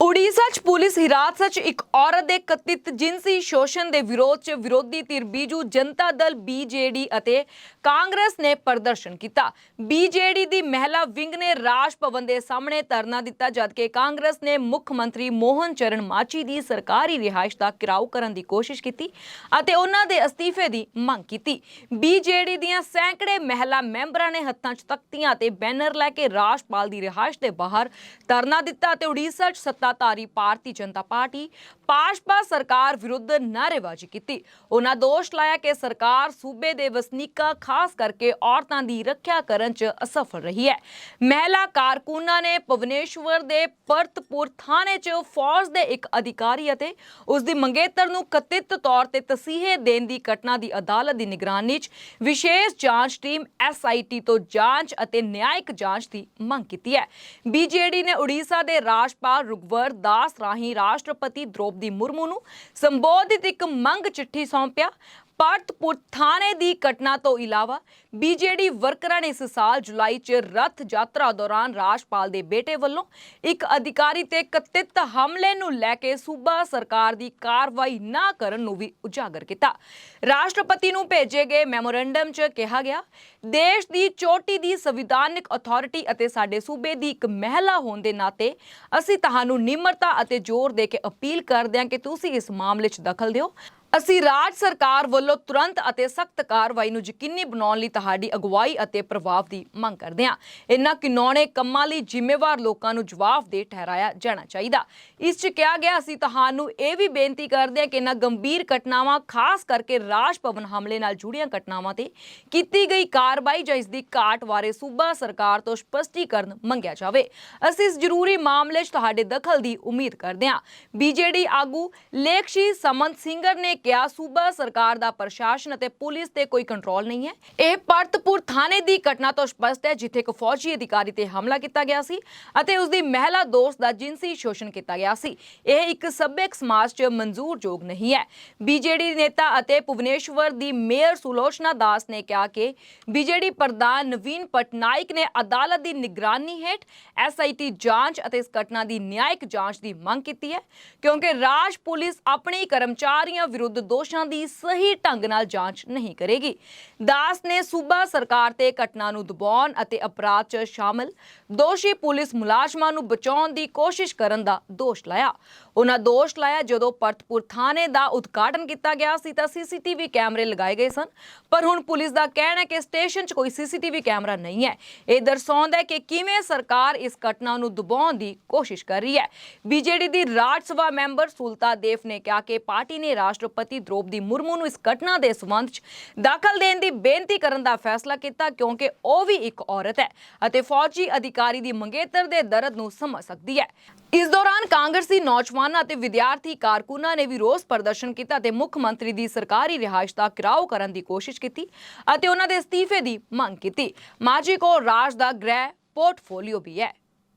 ਉੜੀਸਾ 'ਚ ਪੁਲਿਸ ਹਿਰਾਸਤ 'ਚ ਇੱਕ ਔਰਤ ਦੇ ਕਥਿਤ ਜਿਨਸੀ ਸ਼ੋਸ਼ਣ ਦੇ ਵਿਰੋਧ 'ਚ ਵਿਰੋਧੀ ਧਿਰ ਬੀਜੂ ਜਨਤਾ ਦਲ ਬੀਜੇਡੀ ਅਤੇ ਕਾਂਗਰਸ ਨੇ ਪ੍ਰਦਰਸ਼ਨ ਕੀਤਾ। ਬੀਜੇਡੀ ਦੀ ਮਹਿਲਾ ਵਿੰਗ ਨੇ ਰਾਜ ਭਵਨ ਦੇ ਸਾਹਮਣੇ ਧਰਨਾ ਦਿੱਤਾ, ਜਦਕਿ ਕਾਂਗਰਸ ਨੇ ਮੁੱਖ ਮੰਤਰੀ ਮੋਹਨ ਚਰਨ ਮਾਚੀ ਦੀ ਸਰਕਾਰੀ ਰਿਹਾਇਸ਼ ਦਾ ਘਿਰਾਓ ਕਰਨ ਦੀ ਕੋਸ਼ਿਸ਼ ਕੀਤੀ ਅਤੇ ਉਹਨਾਂ ਦੇ ਅਸਤੀਫੇ ਦੀ ਮੰਗ ਕੀਤੀ। ਬੀਜੇਡੀ ਦੀਆਂ ਸੈਂਕੜੇ ਮਹਿਲਾ ਮੈਂਬਰਾਂ ਨੇ ਹੱਥਾਂ 'ਚ ਤਖਤੀਆਂ ਤੇ ਬੈਨਰ ਲੈ ਕੇ ਰਾਜਪਾਲ ਦੀ ਰਿਹਾਇਸ਼ ਦੇ ਬਾਹਰ ਧਰਨਾ ਦਿੱਤਾ ਅਤੇ ਉੜੀਸਾ 'ਚ ਸੱਤਾਧਾਰੀ ਭਾਰਤੀ ਜਨਤਾ ਪਾਰਟੀ ਭਾਜਪਾ ਸਰਕਾਰ ਵਿਰੁੱਧ ਨਾਅਰੇਬਾਜ਼ੀ ਕੀਤੀ। ਉਹਨਾਂ ਦੋਸ਼ ਲਾਇਆ ਕਿ ਸਰਕਾਰ ਸੂਬੇ ਦੇ ਵਸਨੀਕਾਂ, ਖਾਸ ਕਰਕੇ ਔਰਤਾਂ ਦੀ ਰੱਖਿਆ ਕਰਨ 'ਚ ਅਸਫਲ ਰਹੀ ਹੈ। ਮਹਿਲਾ ਕਾਰਕੁਨਾਂ ਨੇ ਭਵਨੇਸ਼ਵਰ ਦੇ ਪਰਤਪੁਰ ਥਾਣੇ 'ਚ ਫੌਜ ਦੇ ਇੱਕ ਅਧਿਕਾਰੀ ਅਤੇ ਉਸ ਦੀ ਮੰਗੇਤਰ ਨੂੰ ਕਥਿਤ ਤੌਰ ਤੇ ਤਸੀਹੇ ਦੇਣ ਦੀ ਘਟਨਾ ਦੀ ਅਦਾਲਤ ਦੀ ਨਿਗਰਾਨੀ 'ਚ ਵਿਸ਼ੇਸ਼ ਜਾਂਚ ਟੀਮ ਐਸਆਈਟੀ ਤੋਂ ਜਾਂਚ ਅਤੇ ਨਿਆਇਕ ਜਾਂਚ ਦੀ ਮੰਗ ਕੀਤੀ ਹੈ। ਬੀਜੇਡੀ ਨੇ ਉੜੀਸਾ ਦੇ ਰਾਜਪਾਲ ਰੁਗਵਰ ਦਾਸ ਰਾਹੀਂ ਰਾਸ਼ਟਰਪਤੀ ਦ੍ਰੋਪਦੀ ਮੁਰਮੂ ਨੂੰ ਸੰਬੋਧਿਤ ਇੱਕ ਮੰਗ ਚਿੱਠੀ ਸੌਂਪਿਆ। ਪਰਤਪੁਰ ਥਾਣੇ ਦੀ ਘਟਨਾ ਤੋਂ ਇਲਾਵਾ ਬੀਜੇਡੀ ਵਰਕਰਾਂ ਨੇ ਇਸ ਸਾਲ ਜੁਲਾਈ 'ਚ ਰੱਥ ਯਾਤਰਾ ਦੌਰਾਨ ਰਾਜਪਾਲ ਦੇ ਬੇਟੇ ਵੱਲੋਂ ਇੱਕ ਅਧਿਕਾਰੀ ਤੇ ਕਥਿਤ ਹਮਲੇ ਨੂੰ ਲੈ ਕੇ ਸੂਬਾ ਸਰਕਾਰ ਦੀ ਕਾਰਵਾਈ ਨਾ ਕਰਨ ਨੂੰ ਵੀ ਉਜਾਗਰ ਕੀਤਾ। ਰਾਸ਼ਟਰਪਤੀ ਨੂੰ ਭੇਜੇ ਗਏ ਮੈਮੋਰੰਡਮ 'ਚ ਕਿਹਾ ਗਿਆ, ਦੇਸ਼ ਦੀ ਚੋਟੀ ਦੀ ਸੰਵਿਧਾਨਿਕ ਅਥਾਰਟੀ ਅਤੇ ਸਾਡੇ ਸੂਬੇ ਦੀ ਇੱਕ ਮਹਿਲਾ ਹੋਣ ਦੇ ਨਾਤੇ ਅਸੀਂ ਤੁਹਾਨੂੰ ਨਿਮਰਤਾ ਅਤੇ ਜ਼ੋਰ ਦੇ ਕੇ ਅਪੀਲ ਕਰਦੇ ਹਾਂ ਕਿ ਤੁਸੀਂ ਇਸ ਮਾਮਲੇ 'ਚ ਦਖਲ ਦਿਓ। ਅਸੀਂ ਰਾਜ ਸਰਕਾਰ ਵੱਲੋਂ ਤੁਰੰਤ ਅਤੇ ਸਖਤ ਕਾਰਵਾਈ ਨੂੰ ਯਕੀਨੀ ਬਣਾਉਣ ਲਈ ਤੁਹਾਡੀ ਅਗਵਾਈ ਅਤੇ ਪ੍ਰਭਾਵ ਦੀ ਮੰਗ ਕਰਦੇ ਹਾਂ। ਇਨ੍ਹਾਂ ਕਿਨੌਣੇ ਕੰਮਾਂ ਲਈ ਜ਼ਿੰਮੇਵਾਰ ਲੋਕਾਂ ਨੂੰ ਜਵਾਬਦੇਹ ਠਹਿਰਾਇਆ ਜਾਣਾ ਚਾਹੀਦਾ। ਇਸ 'ਚ ਕਿਹਾ ਗਿਆ, ਅਸੀਂ ਤੁਹਾਨੂੰ ਇਹ ਵੀ ਬੇਨਤੀ ਕਰਦੇ ਹਾਂ ਕਿ ਇਨ੍ਹਾਂ ਗੰਭੀਰ ਘਟਨਾਵਾਂ, ਖਾਸ ਕਰਕੇ ਰਾਜ ਭਵਨ ਹਮਲੇ ਨਾਲ ਜੁੜੀਆਂ ਘਟਨਾਵਾਂ ਤੇ ਕੀਤੀ ਗਈ ਕਾਰਵਾਈ ਜਾਂ ਇਸ ਦੀ ਘਾਟ ਬਾਰੇ ਸੂਬਾ ਸਰਕਾਰ ਤੋਂ ਸਪਸ਼ਟੀਕਰਨ ਮੰਗਿਆ ਜਾਵੇ। ਅਸੀਂ ਇਸ ਜ਼ਰੂਰੀ ਮਾਮਲੇ 'ਚ ਤੁਹਾਡੇ ਦਖਲ ਦੀ ਉਮੀਦ ਕਰਦੇ ਹਾਂ। ਬੀਜੇਡੀ ਆਗੂ ਲੇਖਸ਼ੀ ਸਮੰਤ ਸਿੰਘਰ ਨੇ ਕਿਹਾ, ਸੂਬਾ ਸਰਕਾਰ ਦਾ ਪ੍ਰਸ਼ਾਸਨ ਅਤੇ ਪੁਲਿਸ ਤੇ ਕੋਈ ਕੰਟਰੋਲ ਨਹੀਂ ਹੈ। ਇਹ ਪਰਤਪੁਰ ਥਾਣੇ ਦੀ ਘਟਨਾ ਤੋਂ ਸਪਸ਼ਟ ਹੈ, ਜਿੱਥੇ ਇੱਕ ਫੌਜੀ ਅਧਿਕਾਰੀ ਤੇ ਹਮਲਾ ਕੀਤਾ ਗਿਆ ਸੀ ਅਤੇ ਉਸ ਦੀ ਮਹਿਲਾ ਦੋਸਤ ਦਾ ਜਿਨਸੀ ਸ਼ੋਸ਼ਣ ਕੀਤਾ ਗਿਆ ਸੀ। ਇਹ ਇੱਕ ਸੱਭਿਅਕ ਸਮਾਜ 'ਚ ਮਨਜ਼ੂਰਯੋਗ ਨਹੀਂ ਹੈ। ਬੀਜੇਡੀ ਨੇਤਾ ਅਤੇ ਭੁਵਨੇਸ਼ਵਰ ਦੀ ਮੇਅਰ ਸੁਲੋਚਨਾ ਦਾਸ ਨੇ ਕਿਹਾ ਕਿ ਬੀਜੇਡੀ ਪ੍ਰਧਾਨ ਨਵੀਨ ਪਟਨਾਇਕ ਨੇ ਅਦਾਲਤ ਦੀ ਨਿਗਰਾਨੀ ਹੇਠ ਐਸਆਈਟੀ ਜਾਂਚ ਅਤੇ ਇਸ ਘਟਨਾ ਦੀ ਨਿਆਇਕ ਜਾਂਚ ਦੀ ਮੰਗ ਕੀਤੀ ਹੈ, ਕਿਉਂਕਿ ਰਾਜ ਪੁਲਿਸ ਆਪਣੇ ਕਰਮਚਾਰੀਆਂ ਵਿਰੁੱਧ ਦੋਸ਼ਾਂ ਦੀ ਸਹੀ ਢੰਗ ਨਾਲ ਜਾਂਚ ਨਹੀਂ ਕਰੇਗੀ। ਦਾਸ ਨੇ ਸੂਬਾ ਸਰਕਾਰ ਤੇ ਘਟਨਾ ਨੂੰ ਦਬਾਉਣ ਅਤੇ ਅਪਰਾਧ 'ਚ ਸ਼ਾਮਲ ਦੋਸ਼ੀ ਪੁਲਿਸ ਮੁਲਾਜ਼ਮਾਂ ਨੂੰ ਬਚਾਉਣ ਦੀ ਕੋਸ਼ਿਸ਼ ਕਰਨ ਦਾ ਦੋਸ਼ ਲਾਇਆ। ਉਹਨਾਂ ਦੋਸ਼ ਲਾਇਆ, ਜਦੋਂ ਪਰਤਪੁਰ ਥਾਣੇ ਦਾ ਉਦਘਾਟਨ ਕੀਤਾ ਗਿਆ ਸੀ ਤਾਂ ਸੀਸੀਟੀਵੀ ਕੈਮਰੇ ਲਗਾਏ ਗਏ ਸਨ। ਪਰ ਹੁਣ ਪੁਲਿਸ ਦਾ ਕਹਿਣਾ ਹੈ ਕਿ ਸਟੇਸ਼ਨ 'ਚ ਕੋਈ ਸੀਸੀਟੀਵੀ ਕੈਮਰਾ ਨਹੀਂ ਹੈ। ਇਹ ਦਰਸਾਉਂਦਾ ਹੈ ਕਿ ਕਿਵੇਂ ਸਰਕਾਰ ਇਸ ਘਟਨਾ ਨੂੰ ਦਬਾਉਣ ਦੀ ਕੋਸ਼ਿਸ਼ ਕਰ ਰਹੀ ਹੈ। ਬੀਜੇਡੀ ਦੀ ਰਾਜ ਸਭਾ ਮੈਂਬਰ ਸੁਲਤਾ ਦੇਵ ਨੇ ਕਿਹਾ ਕਿ ਪਾਰਟੀ ਨੇ ਰਾਸ਼ਟਰ ਰਾਸ਼ਟਰਪਤੀ ਦ੍ਰੋਪਦੀ ਮੁਰਮੂ ਨੂੰ ਇਸ ਘਟਨਾ ਦੇ ਸੰਬੰਧ 'ਚ ਦਖਲ ਦੇਣ ਦੀ ਬੇਨਤੀ ਕਰਨ ਦਾ ਫੈਸਲਾ ਕੀਤਾ, ਕਿਉਂਕਿ ਉਹ ਵੀ ਇੱਕ ਔਰਤ ਹੈ ਅਤੇ ਫੌਜੀ ਅਧਿਕਾਰੀ ਦੀ ਮੰਗੇਤਰ ਦੇ ਦਰਦ ਨੂੰ ਸਮਝ ਸਕਦੀ ਹੈ। ਇਸ ਦੌਰਾਨ ਕਾਂਗਰਸੀ ਨੌਜਵਾਨਾਂ ਅਤੇ ਵਿਦਿਆਰਥੀ ਕਾਰਕੁਨਾਂ ਨੇ ਵੀ ਰੋਸ ਪ੍ਰਦਰਸ਼ਨ ਕੀਤਾ ਤੇ ਮੁੱਖ ਮੰਤਰੀ ਦੀ ਸਰਕਾਰੀ ਰਿਹਾਇਸ਼ ਦਾ ਘਿਰਾਓ ਕਰਨ ਦੀ ਕੋਸ਼ਿਸ਼ ਕੀਤੀ ਅਤੇ ਉਹਨਾਂ ਦੇ ਅਸਤੀਫੇ ਦੀ ਮੰਗ ਕੀਤੀ। ਮਾਜੀ ਕੋ ਰਾਜ ਦਾ ਗ੍ਰਹਿ ਪੋਰਟਫੋਲੀਓ ਵੀ ਹੈ।